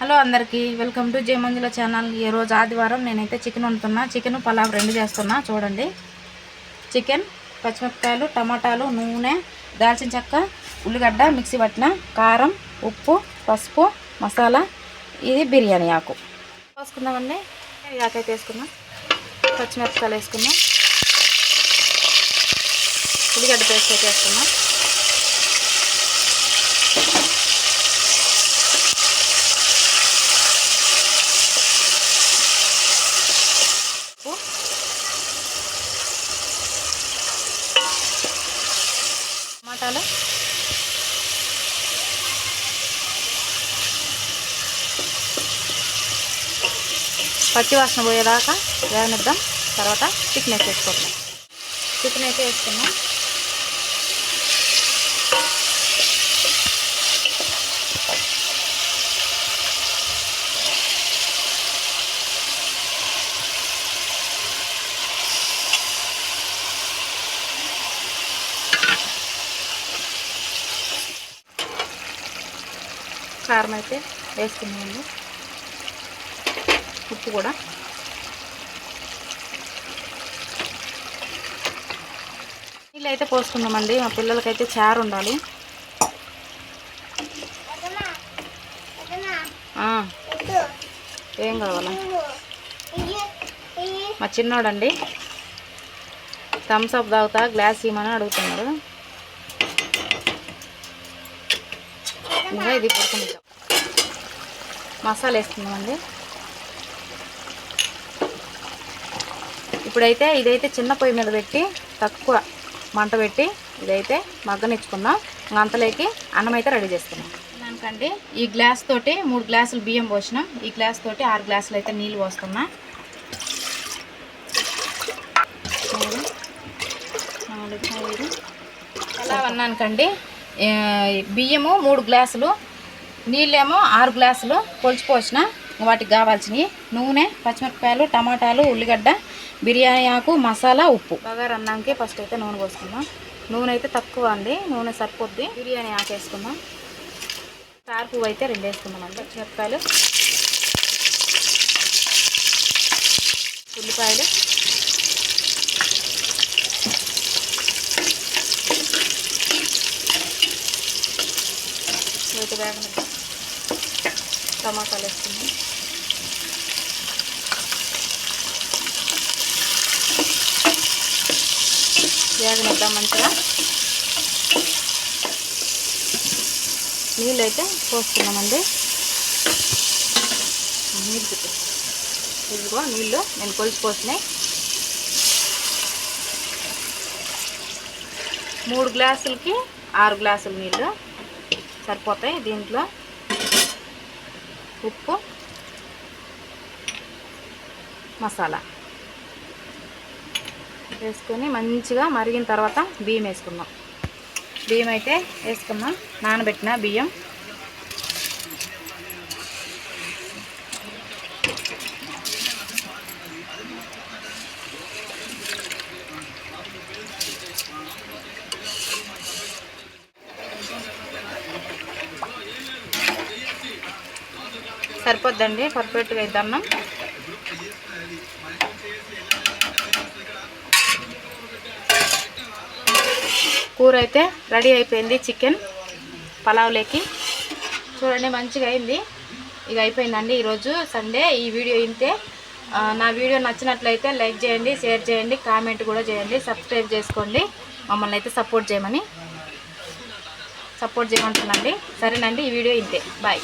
Hello అందరికీ welcome to జయమంజుల channel. ఈరోజు ఆదివారం నేనైతే చికెన్ వండుతున్నా. చికెన్ పలావ్ రెండు చేస్తున్నా చూడండి. చికెన్ పచ్చిమిరపకాయలు టమాటాలు నూనె దాల్చిన చెక్క ఉల్లిగడ్డ మిక్సీ పట్టిన కారం ఉప్పు పసుపు మసాలా. ఇది బిర్యానీ ఆకు. వేసుకుందామండి ఆకైతే వేసుకుందాం పచ్చిమిరపకాయలు వేసుకుందాం ఉల్లిగడ్డ పేస్ట్ అయితే వేసుకుందాం టమాటాలు. పచ్చి వాసన పోయేదాకా వేగనిద్దాం. తర్వాత చికెన్ వేసి చికెన్ అయితే వేసుకున్నాం కారం అయితే వేసుకున్నామండి ఉప్పు కూడా. నీళ్ళు అయితే పోసుకున్నామండి మా పిల్లలకైతే చారు ఉండాలి. ఏం కావాలా? మా చిన్నోడండి. థమ్స్ అప్ తాగుతా గ్లాస్ ఇవ్వమని అడుగుతున్నాడు ఇంకా ఇది పడుకుంటాం మసాలా వేసుకుందామండి ఇప్పుడైతే ఇదైతే చిన్న పొయ్యి మీద పెట్టి తక్కువ మంట పెట్టి ఇదైతే మగ్గనిచ్చుకుందాం. అంతలోకి అన్నం అయితే రెడీ చేసుకున్నాం దానికండి ఈ గ్లాస్ తోటి మూడు గ్లాసులు బియ్యం పోసినాం. ఈ గ్లాస్ తోటి ఆరు గ్లాసులు అయితే నీళ్ళు పోస్తున్నా. మూడు నాలుగు ఐదు. అన్నానుకండి. బియ్యము మూడు గ్లాసులు నీళ్ళేమో ఆరు గ్లాసులు కొలిచి పోసిన వాటికి కావాల్సినవి. నూనె పచ్చిమిరపకాయలు టమాటాలు ఉల్లిగడ్డ బిర్యానీ ఆకు మసాలా ఉప్పు. బగారు అన్నానికి ఫస్ట్ అయితే నూనె పోసుకుందాం. నూనె అయితే తక్కువ అండి నూనె సరిపోద్ది. బిర్యానీ ఆకు వేసుకుందాం. కారు పువ్వు అయితే రెండు వేసుకుందాం అండి. పచ్చిమిరపకాయలు ఉల్లిపాయలు వేగన టమాటాలు వేసుకుందాం వేగనిద్దాం మంచిగా నీళ్ళు అయితే పోసుకున్నామండి నీళ్ళు ఇదిగో నీళ్ళు నేను కొలిసి పోసినాయి. మూడు గ్లాసులకి ఆరు గ్లాసులు నీళ్ళు. సరిపోతాయి దీంట్లో ఉప్పు మసాలా వేసుకొని మంచిగా మరిగిన తర్వాత బియ్యం వేసుకుందాం. బియ్యం అయితే వేసుకున్నాం. నానబెట్టిన బియ్యం. సరిపోద్దండి పర్ఫెక్ట్గా ఇద్దాం కూర అయితే రెడీ అయిపోయింది చికెన్ పలావ్లోకి. చూడండి మంచిగా అయింది. ఇక అయిపోయిందండి ఈరోజు సండే. ఈ వీడియో ఇంతే. నా వీడియో నచ్చినట్లయితే లైక్ చేయండి షేర్ చేయండి కామెంట్ కూడా చేయండి సబ్స్క్రైబ్ చేసుకోండి. మమ్మల్ని అయితే సపోర్ట్ చేయమని. సపోర్ట్ చేయమంటున్నాండి. సరేనండి ఈ వీడియో ఇంతే. బాయ్.